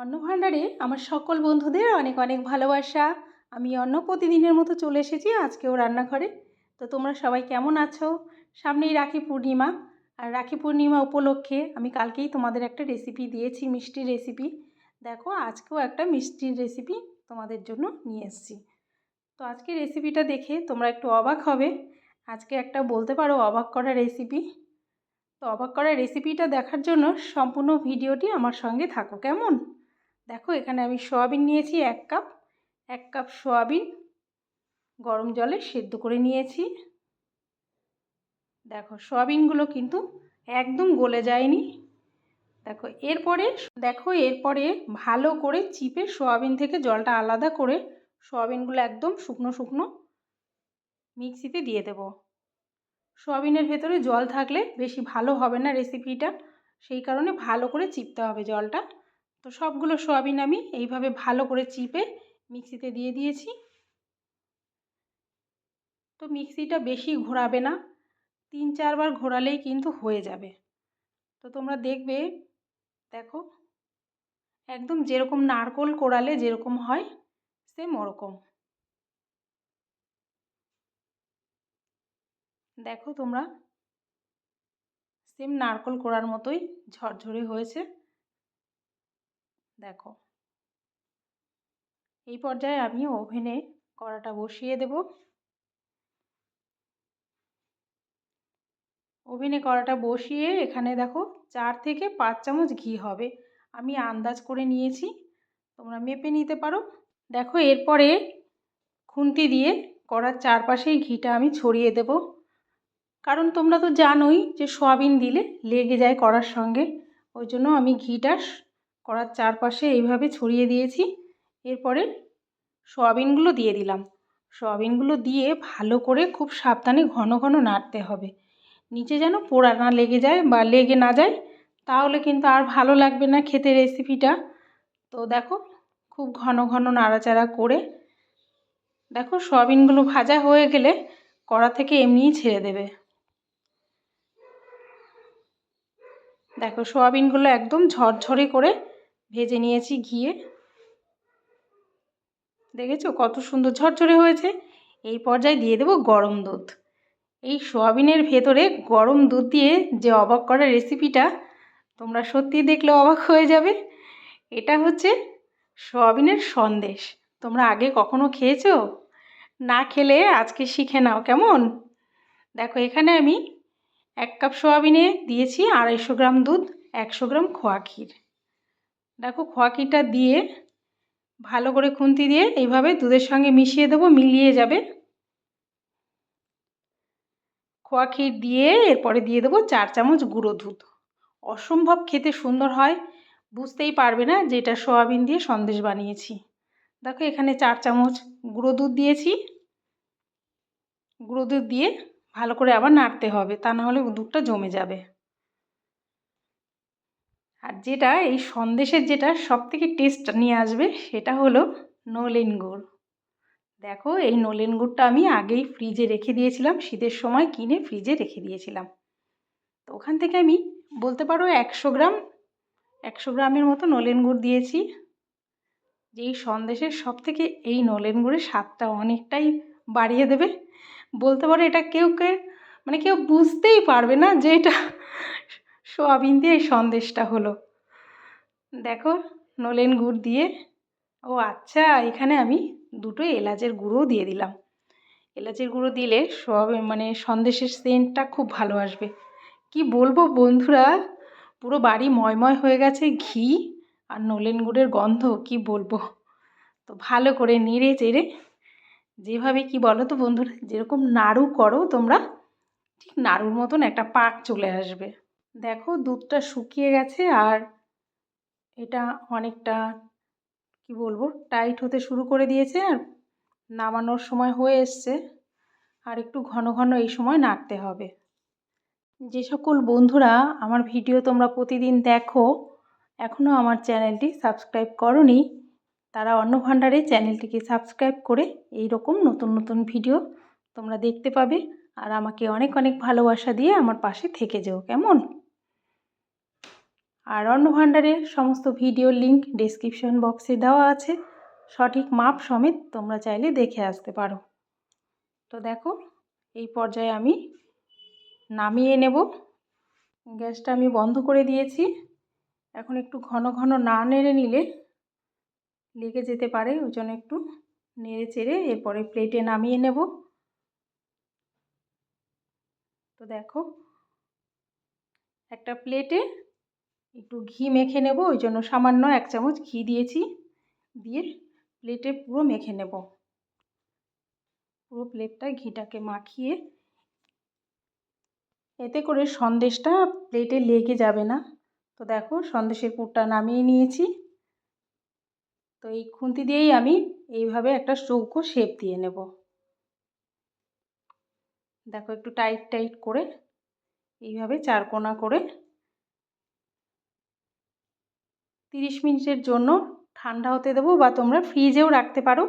অন্ন ভাণ্ডারে আমার সকল বন্ধুদের অনেক অনেক ভালোবাসা। আমি অন্য প্রতিদিনের মতো চলে এসেছি আজকেও রান্নাঘরে। তো তোমরা সবাই কেমন আছো? সামনেই রাখি পূর্ণিমা। আর রাখি পূর্ণিমা উপলক্ষে আমি কালকেই তোমাদের একটা রেসিপি দিয়েছি, মিষ্টির রেসিপি দেখো, আজকেও একটা মিষ্টির রেসিপি তোমাদের জন্য নিয়ে এসেছি। তো আজকে রেসিপিটা দেখে তোমরা একটু অবাক হবে। আজকে একটা বলতে পারো অবাক করা রেসিপি তো অবাক করা রেসিপিটা দেখার জন্য সম্পূর্ণ ভিডিওটি আমার সঙ্গে থাকো, কেমন? দেখো এখানে আমি সোয়াবিন নিয়েছি এক কাপ এক কাপ সোয়াবিন গরম জলে সেদ্ধ করে নিয়েছি। দেখো সোয়াবিনগুলো কিন্তু একদম গলে যায়নি। দেখো এরপরে দেখো এরপরে ভালো করে চিপে সোয়াবিন থেকে জলটা আলাদা করে সোয়াবিনগুলো একদম শুকনো শুকনো মিক্সিতে দিয়ে দেব। সোয়াবিনের ভেতরে জল থাকলে বেশি ভালো হবে না রেসিপিটা, সেই কারণে ভালো করে চিপতে হবে জলটা। তো সবগুলো সোয়াবিন আমি এইভাবে ভালো করে চিপে মিক্সিতে দিয়ে দিয়েছি। তো মিক্সিটা বেশি ঘোরাবে না, তিন চারবার ঘোরালেই কিন্তু হয়ে যাবে। তো তোমরা দেখবে, দেখো, একদম যেরকম নারকোল কোড়ালে যেরকম হয় সেম ওরকম। দেখো তোমরা সেম নারকোল কোড়ার মতোই ঝরঝরে হয়েছে। দেখো। এই পর্যায়ে আমি ওভেনে কড়াটা বসিয়ে দেব। ওভেনে কড়াটা বসিয়ে এখানে দেখো চার থেকে পাঁচ চামচ ঘি হবে। আমি আন্দাজ করে নিয়েছি, তোমরা মেপে নিতে পারো। দেখো এরপরে খুন্তি দিয়ে কড়ার চারপাশেই ঘিটা আমি ছড়িয়ে দেব। কারণ তোমরা তো জানোই যে সয়াবিন দিলে লেগে যায় কড়ার সঙ্গে, ওই জন্য আমি ঘিটা কড়ার চারপাশে এইভাবে ছড়িয়ে দিয়েছি। এরপরে সয়াবিনগুলো দিয়ে দিলাম। সয়াবিনগুলো দিয়ে ভালো করে খুব সাবধানে ঘন ঘন নাড়তে হবে। নিচে যেন পোড়া না লেগে যায় বা লেগে না যায়, তাহলে কিন্তু আর ভালো লাগবে না খেতে রেসিপিটা। তো দেখো, খুব ঘন ঘন নাড়াচাড়া করে দেখো সয়াবিনগুলো ভাজা হয়ে গেলে কড়া থেকে এমনিই ছেড়ে দেবে। দেখো সয়াবিনগুলো একদম ঝরঝরে করে ভেজে নিয়েছি ঘিয়ে দেখেছ কত সুন্দর ঝরঝরে হয়েছে? এই পর্যায়ে দিয়ে দেবো গরম দুধ। এই সোয়াবিনের ভেতরে গরম দুধ দিয়ে যে অবাক করা রেসিপিটা তোমরা সত্যি দেখলে অবাক হয়ে যাবে। এটা হচ্ছে সোয়াবিনের সন্দেশ। তোমরা আগে কখনো খেয়েছো? না খেলে আজকে শিখে নাও, কেমন? দেখো, এখানে আমি এক কাপ সোয়াবিনে দিয়েছি আড়াইশো গ্রাম দুধ, একশো গ্রাম খোয়া ক্ষীর। দেখো খোয়া ক্ষীরটা দিয়ে ভালো করে খুন্তি দিয়ে এইভাবে দুধের সঙ্গে মিশিয়ে দেবো, মিলিয়ে যাবে। খোয়া ক্ষীর দিয়ে এরপরে দিয়ে দেবো চার চামচ গুঁড়ো দুধ। অসম্ভব খেতে সুন্দর হয়, বুঝতেই পারবে না যে এটা সোয়াবিন দিয়ে সন্দেশ বানিয়েছি। দেখো এখানে চার চামচ গুঁড়ো দুধ দিয়েছি। গুঁড়ো দুধ দিয়ে ভালো করে আবার নাড়তে হবে, তা না হলে দুধটা জমে যাবে। আর যেটা এই সন্দেশের যেটা সব থেকে টেস্ট নিয়ে আসবে সেটা হলো নলেন গুড়। দেখো, এই নলেন গুড়টা আমি আগেই ফ্রিজে রেখে দিয়েছিলাম, শীতের সময় কিনে ফ্রিজে রেখে দিয়েছিলাম। তো ওখান থেকে আমি বলতে পারো একশো গ্রাম, একশো গ্রামের মতো নলেন গুড় দিয়েছি। যেই সন্দেশের সব থেকে এই নলেন গুড়ের স্বাদটা অনেকটাই বাড়িয়ে দেবে। বলতে পারো এটা কেউ কে মানে কেউ বুঝতেই পারবে না যে এটা সোয়াবিন দিয়ে এই সন্দেশটা হলো। দেখো, নলেন গুড় দিয়ে। ও আচ্ছা এখানে আমি দুটো এলাচের গুঁড়োও দিয়ে দিলাম। এলাচের গুঁড়ো দিলে সোয়াবিন মানে সন্দেশের সেন্টটা খুব ভালো আসবে। কি বলব বন্ধুরা, পুরো বাড়ি ময়ময় হয়ে গেছে ঘি আর নলেন গুড়ের গন্ধ, কি বলব। তো ভালো করে নেড়ে চেড়ে, যেভাবে কি বলো তো বন্ধুরা, যেরকম নাড়ু করো তোমরা, ঠিক নাড়ুর মতন একটা পাক চলে আসবে। দেখো দুধটা শুকিয়ে গেছে আর এটা অনেকটা, কি বলব, টাইট হতে শুরু করে দিয়েছে আর নামানোর সময় হয়ে এসছে। আর একটু ঘন ঘন এই সময় নাড়তে হবে। যে সকল বন্ধুরা আমার ভিডিও তোমরা প্রতিদিন দেখো এখনও আমার চ্যানেলটি সাবস্ক্রাইব করনি, তারা অন্য ভাণ্ডারে চ্যানেলটিকে সাবস্ক্রাইব করে এই রকম নতুন নতুন ভিডিও তোমরা দেখতে পাবে। আর আমাকে অনেক অনেক ভালোবাসা দিয়ে আমার পাশে থেকে যেও, কেমন? আর অন্নভাণ্ডারের সমস্ত ভিডিও লিঙ্ক ডেসক্রিপশন বক্সে দেওয়া আছে। সঠিক মাপ সমেত তোমরা চাইলে দেখে আসতে পারো। তো দেখো, এই পর্যায়ে আমি নামিয়ে নেব। গ্যাসটা আমি বন্ধ করে দিয়েছি। এখন একটু ঘন ঘন না নেড়ে নিলে লেগে যেতে পারে, ওই জন্য একটু নেড়ে চেড়ে এরপরে প্লেটে নামিয়ে নেব। তো দেখো, একটা প্লেটে একটু ঘি মেখে নেব, ওই জন্য সামান্য এক চামচ ঘি দিয়েছি। দিয়ে প্লেটে পুরো মেখে নেব। পুরো প্লেটটা ঘিটাকে মাখিয়ে। এতে করে সন্দেশটা প্লেটে লেগে যাবে না। তো দেখো, সন্দেশের পুরটা নামিয়ে নিয়েছি। তো এই খুন্তি দিয়েই আমি এইভাবে একটা চৌকো শেপ দিয়ে নেব। দেখো, একটু টাইট টাইট করে এইভাবে চারকোনা করে তিরিশ মিনিটের জন্য ঠান্ডা হতে দেবো বা তোমরা ফ্রিজেও রাখতে পারো।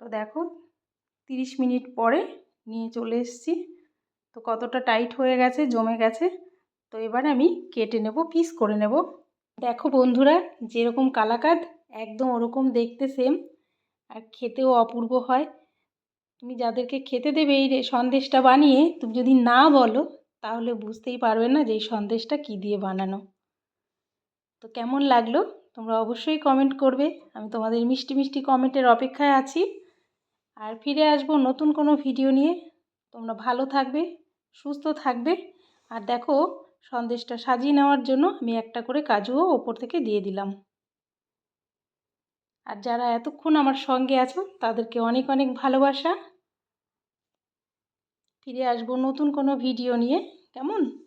তো দেখো, তিরিশ মিনিট পরে নিয়ে চলে এসেছি। তো কতটা টাইট হয়ে গেছে, জমে গেছে, তো এবার আমি কেটে নেব, পিস করে নেব। দেখো বন্ধুরা, যেরকম কালাকাদ, একদম ওরকম দেখতে সেম আর খেতেও অপূর্ব হয়। তুমি যাদেরকে খেতে দেবে এই সন্দেশটা বানিয়ে, তুমি যদি না বলো, তাহলে বুঝতেই পারবে না যে এই সন্দেশটা কী দিয়ে বানানো। তো কেমন লাগল? তোমরা অবশ্যই কমেন্ট করবে। আমি তোমাদের মিষ্টি মিষ্টি কমেন্টের অপেক্ষায় আছি। আর ফিরে আসব নতুন কোনো ভিডিও নিয়ে। তোমরা ভালো থাকবে, সুস্থ থাকবে। আর দেখো, সন্দেশটা সাজিয়ে নেওয়ার জন্য আমি একটা করে কাজুও ওপর থেকে দিয়ে দিলাম। আর যারা এতক্ষণ আমার সঙ্গে আছো, তাদেরকে অনেক অনেক ভালোবাসা। ফিরে আসব নতুন কোনো ভিডিও নিয়ে। কেমন?